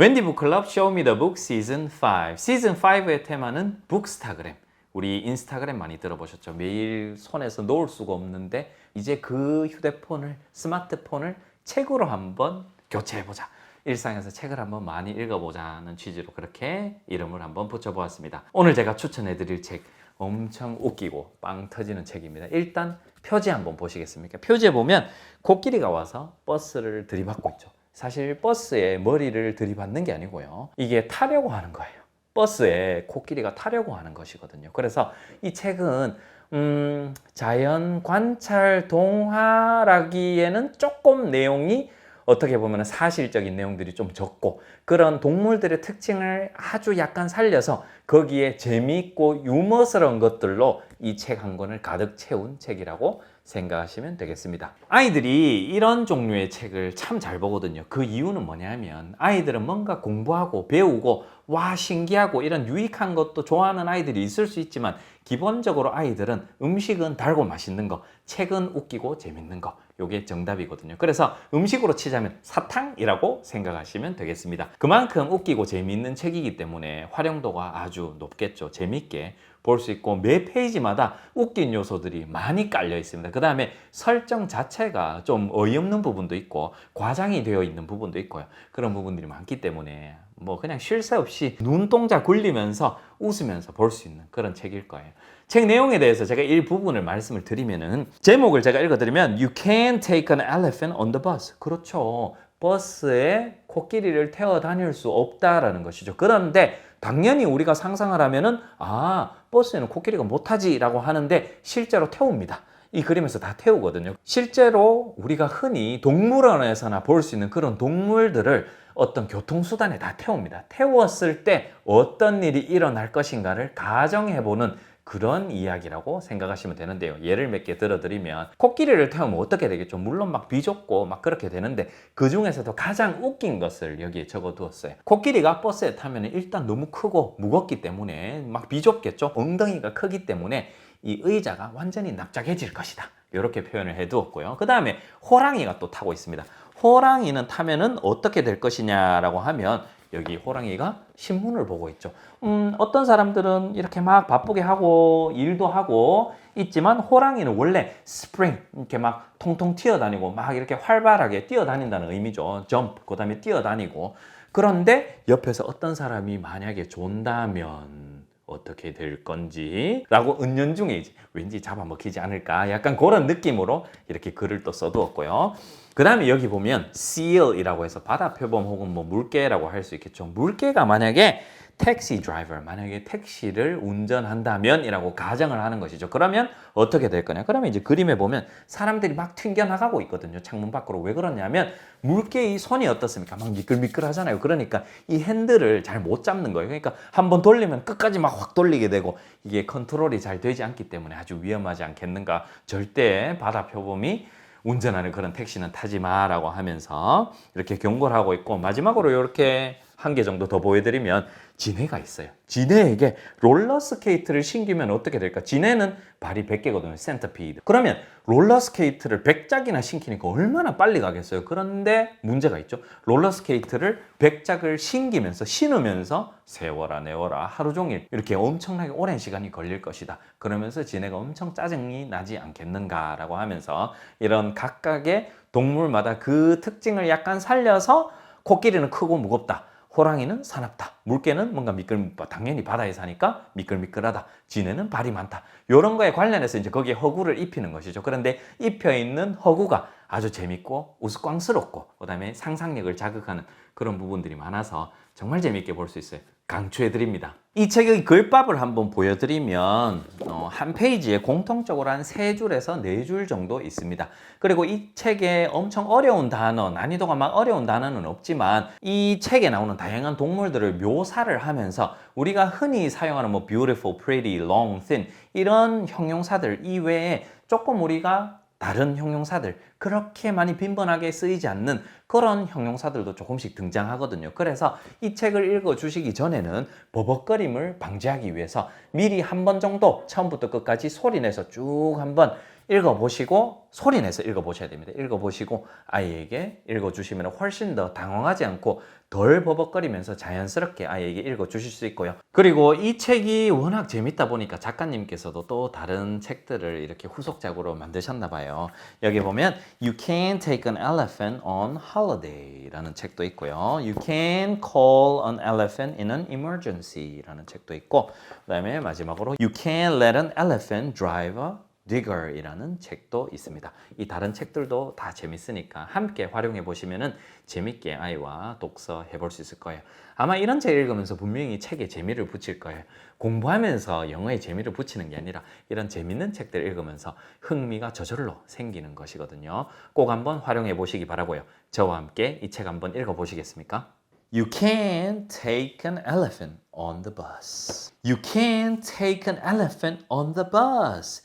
웬디 북클럽 쇼미 더북 시즌 5. 시즌 5의 테마는 북스타그램. 우리 인스타그램 많이 들어보셨죠? 매일 손에서 놓을 수가 없는데 이제 그 휴대폰을 스마트폰을 책으로 한번 교체해보자. 일상에서 책을 한번 많이 읽어보자는 취지로 그렇게 이름을 한번 붙여보았습니다. 오늘 제가 추천해드릴 책 엄청 웃기고 빵 터지는 책입니다. 일단 표지 한번 보시겠습니까? 표지에 보면 코끼리가 와서 버스를 들이받고 있죠. 사실 버스에 머리를 들이받는 게 아니고요. 이게 타려고 하는 거예요. 버스에 코끼리가 타려고 하는 것이거든요. 그래서 이 책은 음, 자연 관찰 동화라기에는 조금 내용이 어떻게 보면 사실적인 내용들이 좀 적고 그런 동물들의 특징을 아주 약간 살려서 거기에 재미있고 유머스러운 것들로 이 책 한 권을 가득 채운 책이라고 생각하시면 되겠습니다. 아이들이 이런 종류의 책을 참 잘 보거든요. 그 이유는 뭐냐면 아이들은 뭔가 공부하고 배우고 와 신기하고 이런 유익한 것도 좋아하는 아이들이 있을 수 있지만 기본적으로 아이들은 음식은 달고 맛있는 거, 책은 웃기고 재밌는 거. 요게 정답이거든요. 그래서 음식으로 치자면 사탕이라고 생각하시면 되겠습니다. 그만큼 웃기고 재미있는 책이기 때문에 활용도가 아주 높겠죠. 재밌게 볼 수 있고 매 페이지마다 웃긴 요소들이 많이 깔려 있습니다. 그 다음에 설정 자체가 좀 어이없는 부분도 있고 과장이 되어 있는 부분도 있고요. 그런 부분들이 많기 때문에 뭐 그냥 쉴 새 없이 눈동자 굴리면서 웃으면서 볼 수 있는 그런 책일 거예요. 책 내용에 대해서 제가 일부분을 말씀을 드리면은 제목을 제가 읽어드리면 You can take an elephant on the bus. 그렇죠. 버스에 코끼리를 태워 다닐 수 없다라는 것이죠. 그런데 당연히 우리가 상상을 하면은 아 버스에는 코끼리가 못하지라고 하는데 실제로 태웁니다. 이 그림에서 다 태우거든요. 실제로 우리가 흔히 동물원에서나 볼 수 있는 그런 동물들을 어떤 교통수단에 다 태웁니다. 태웠을 때 어떤 일이 일어날 것인가를 가정해보는 그런 이야기라고 생각하시면 되는데요. 예를 몇 개 들어드리면 코끼리를 태우면 어떻게 되겠죠? 물론 막 비좁고 막 그렇게 되는데 그 중에서도 가장 웃긴 것을 여기에 적어두었어요. 코끼리가 버스에 타면 일단 너무 크고 무겁기 때문에 막 비좁겠죠? 엉덩이가 크기 때문에 이 의자가 완전히 납작해질 것이다. 이렇게 표현을 해두었고요. 그 다음에 호랑이가 또 타고 있습니다. 호랑이는 타면은 어떻게 될 것이냐라고 하면 여기 호랑이가 신문을 보고 있죠. 음, 어떤 사람들은 이렇게 막 바쁘게 하고 일도 하고 있지만 호랑이는 원래 스프링 이렇게 막 통통 튀어다니고 막 이렇게 활발하게 뛰어다닌다는 의미죠. 점프 그다음에 뛰어다니고 그런데 옆에서 어떤 사람이 만약에 존다면 어떻게 될 건지 라고 은연중에 왠지 잡아먹히지 않을까 약간 그런 느낌으로 이렇게 글을 또 써두었고요. 그 다음에 여기 보면 seal이라고 해서 바다 표범 혹은 뭐 물개라고 할 수 있겠죠. 물개가 만약에 택시 드라이버 만약에 택시를 운전한다면 이라고 가정을 하는 것이죠. 그러면 어떻게 될 거냐? 그러면 이제 그림에 보면 사람들이 막 튕겨나가고 있거든요. 창문 밖으로. 왜 그러냐면 물개의 손이 어떻습니까? 막 미끌미끌 하잖아요. 그러니까 이 핸들을 잘 못 잡는 거예요. 그러니까 한번 돌리면 끝까지 막 확 돌리게 되고 이게 컨트롤이 잘 되지 않기 때문에 아주 위험하지 않겠는가. 절대 바다 표범이 운전하는 그런 택시는 타지 마라고 하면서 이렇게 경고를 하고 있고 마지막으로 이렇게 한 개 정도 더 보여드리면 진해가 있어요. 진해에게 롤러스케이트를 신기면 어떻게 될까? 진해는 발이 100개거든요. 센터피드. 그러면 롤러스케이트를 100짝이나 신기니까 얼마나 빨리 가겠어요? 그런데 문제가 있죠. 롤러스케이트를 100짝을 신기면서 신으면서 세워라 내워라 하루 종일 이렇게 엄청나게 오랜 시간이 걸릴 것이다. 그러면서 진해가 엄청 짜증이 나지 않겠는가라고 하면서 이런 각각의 동물마다 그 특징을 약간 살려서 코끼리는 크고 무겁다. 호랑이는 사납다. 물개는 뭔가 미끌 당연히 바다에 사니까 미끌미끌하다. 지네는 발이 많다. 이런 거에 관련해서 이제 거기에 허구를 입히는 것이죠. 그런데 입혀 있는 허구가 아주 재밌고 우스꽝스럽고 그다음에 상상력을 자극하는 그런 부분들이 많아서 정말 재밌게 볼 수 있어요. 강추해 드립니다. 이 책의 글밥을 한번 보여드리면 어, 한 페이지에 공통적으로 한 세 줄에서 네 줄 정도 있습니다. 그리고 이 책에 엄청 어려운 단어, 난이도가 막 어려운 단어는 없지만 이 책에 나오는 다양한 동물들을 묘사를 하면서 우리가 흔히 사용하는 뭐 beautiful, pretty, long, thin 이런 형용사들 이외에 조금 우리가 다른 형용사들 그렇게 많이 빈번하게 쓰이지 않는 그런 형용사들도 조금씩 등장하거든요. 그래서 이 책을 읽어 주시기 전에는 버벅거림을 방지하기 위해서 미리 한 번 정도 처음부터 끝까지 소리내서 쭉 한번 읽어보시고 소리내서 읽어보셔야 됩니다. 읽어보시고 아이에게 읽어주시면 훨씬 더 당황하지 않고 덜 버벅거리면서 자연스럽게 아이에게 읽어 주실 수 있고요. 그리고 이 책이 워낙 재밌다 보니까 작가님께서도 또 다른 책들을 이렇게 후속작으로 만드셨나 봐요. 여기 보면 You can take an elephant on holiday라는 책도 있고요. You can call an elephant in an emergency라는 책도 있고 그다음에 마지막으로 You can let an elephant drive a digger이라는 책도 있습니다. 이 다른 책들도 다 재밌으니까 함께 활용해 보시면은 재밌게 아이와 독서해 볼 수 있을 거예요. 아마 이런 책 읽으면서 분명히 책에 재미를 붙일 거예요. 공부하면서 영어에 재미를 붙이는 게 아니라 이런 재밌는 책들 읽으면서 흥미가 저절로 생기는 것이거든요. 꼭 한번 활용해 보시기 바라고요. 저와 함께 이 책 한번 읽어 보시겠습니까? You can take an elephant on the bus. You can take an elephant on the bus.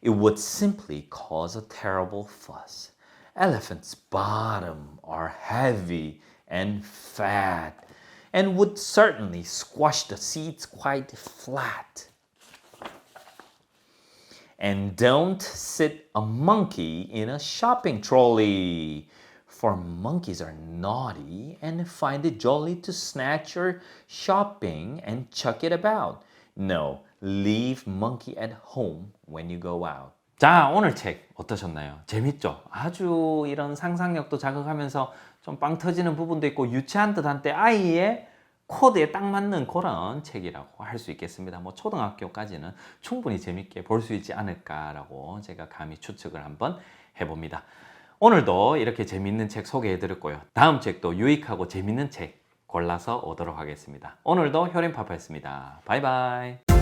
It would simply cause a terrible fuss. Elephants' bottom are heavy and fat and would certainly squash the seats quite flat. And don't sit a monkey in a shopping trolley. For monkeys are naughty and find it jolly to snatch your shopping and chuck it about. No, leave monkey at home when you go out. 자, 오늘 책 어떠셨나요? 재밌죠? 아주 이런 상상력도 자극하면서 좀 빵 터지는 부분도 있고 유치한 듯한 때 아이의 코드에 딱 맞는 그런 책이라고 할 수 있겠습니다. 뭐 초등학교까지는 충분히 재밌게 볼 수 있지 않을까라고 제가 감히 추측을 한번 해봅니다. 오늘도 이렇게 재밌는 책 소개해 드렸고요. 다음 책도 유익하고 재밌는 책 골라서 오도록 하겠습니다. 오늘도 효림파파였습니다. 바이바이.